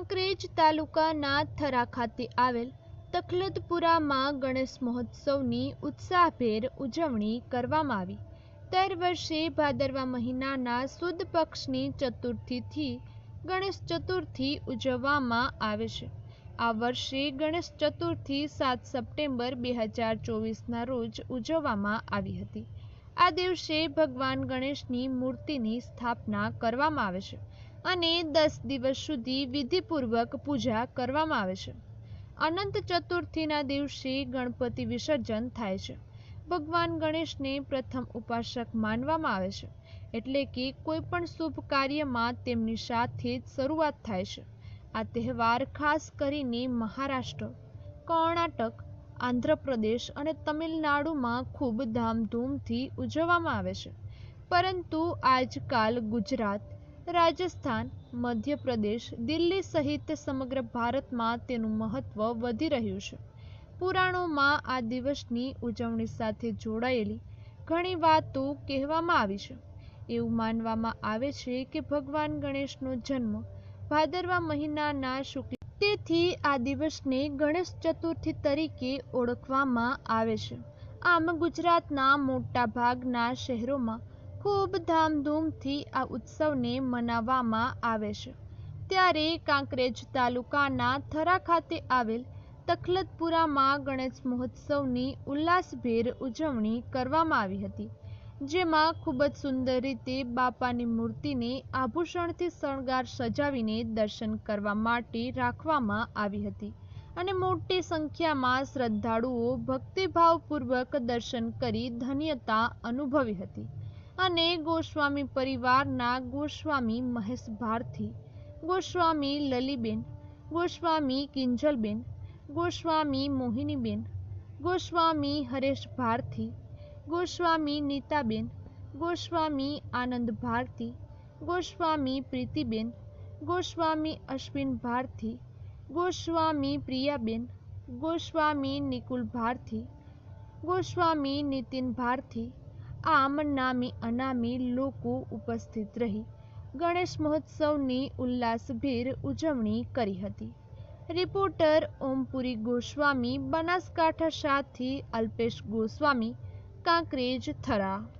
કાંકરેજ તાલુકાના થરા ખાતે આવેલ તખલદપુરામાં ગણેશ મહોત્સવની ઉત્સાહભેર ઉજવણી કરવામાં આવી. દર વર્ષે ભાદરવા મહિનાના સુદ પક્ષની ચતુર્થીથી ગણેશ ચતુર્થી ઉજવવામાં આવે છે. આ વર્ષે ગણેશ ચતુર્થી સાત સપ્ટેમ્બર બે હજાર ચોવીસના રોજ ઉજવવામાં આવી હતી. આ દિવસે ભગવાન ગણેશની મૂર્તિની સ્થાપના કરવામાં આવે છે. અને દસ દિવસ સુધી વિધિપૂર્વક પૂજા કરવામાં આવે છે. અનંત ચતુર્થીના દિવસે ગણપતિ વિસર્જન થાય છે. ભગવાન ગણેશને પ્રથમ ઉપાસક માનવામાં આવે છે. એટલે કે કોઈ પણ શુભ કાર્યમાં તેમની સાથે જ શરૂઆત થાય છે. આ તહેવાર ખાસ કરીને મહારાષ્ટ્ર, કર્ણાટક, આંધ્રપ્રદેશ અને તમિલનાડુમાં ખૂબ ધામધૂમથી ઉજવવામાં આવે છે. પરંતુ આજકાલ ગુજરાત રાજસ્થાન, મધ્યપ્રદેશ, દિલ્હી સહિત સમગ્ર ભારતમાં તેનું મહત્ત્વ વધી રહ્યું છે. પુરાણોમાં આ દિવસની ઉજવણી સાથે જોડાયેલી ઘણી વાતો કહેવામાં આવી છે. એવું માનવામાં આવે છે કે ભગવાન ગણેશનો જન્મ ભાદરવા મહિનાના શુક્લ તેથી આ દિવસને ગણેશ ચતુર્થી તરીકે ઓળખવામાં આવે છે. આમ ગુજરાતના મોટા ભાગના શહેરોમાં ખૂબ ધામધૂમથી આ ઉત્સવને મનાવવામાં આવે છે. ત્યારે કાંકરેજ તાલુકાના થરા ખાતે આવેલ તખલતપુરામાં ગણેશ મહોત્સવની ઉલ્લાસભેર ઉજવણી કરવામાં આવી હતી, જેમાં ખૂબ જ સુંદર રીતે બાપાની મૂર્તિને આભૂષણથી શણગાર સજાવીને દર્શન કરવા માટે રાખવામાં આવી હતી અને મોટી સંખ્યામાં શ્રદ્ધાળુઓ ભક્તિભાવપૂર્વક દર્શન કરી ધન્યતા અનુભવી હતી. અને ગોસ્વામી પરિવારના ગોસ્વામી મહેશ ભારથી, ગોસ્વામી લલીબેન, ગોસ્વામી કિંજલબેન, ગોસ્વામી મોહિનીબેન, ગોસ્વામી હરેશ ભારથી, ગોસ્વામી નીતાબેન, ગોસ્વામી આનંદ ભારતી ગોસ્વામી પ્રીતિબેન, ગોસ્વામી અશ્વિન ભારથી, ગોસ્વામી પ્રિયાબેન, ગોસ્વામી નિકુલ ભારથી, ગોસ્વામી નીતિન ભારથી આમ નામી અનામી લોકો ઉપસ્થિત રહી. ગણેશ મહોત્સવની ઉલ્લાસભેર ઉજવણી કરી હતી. રિપોર્ટર ઓમપુરી ગોસ્વામી, બનાસકાંઠા સાથી અલ્પેશ ગોસ્વામી, કાંકરેજ થરા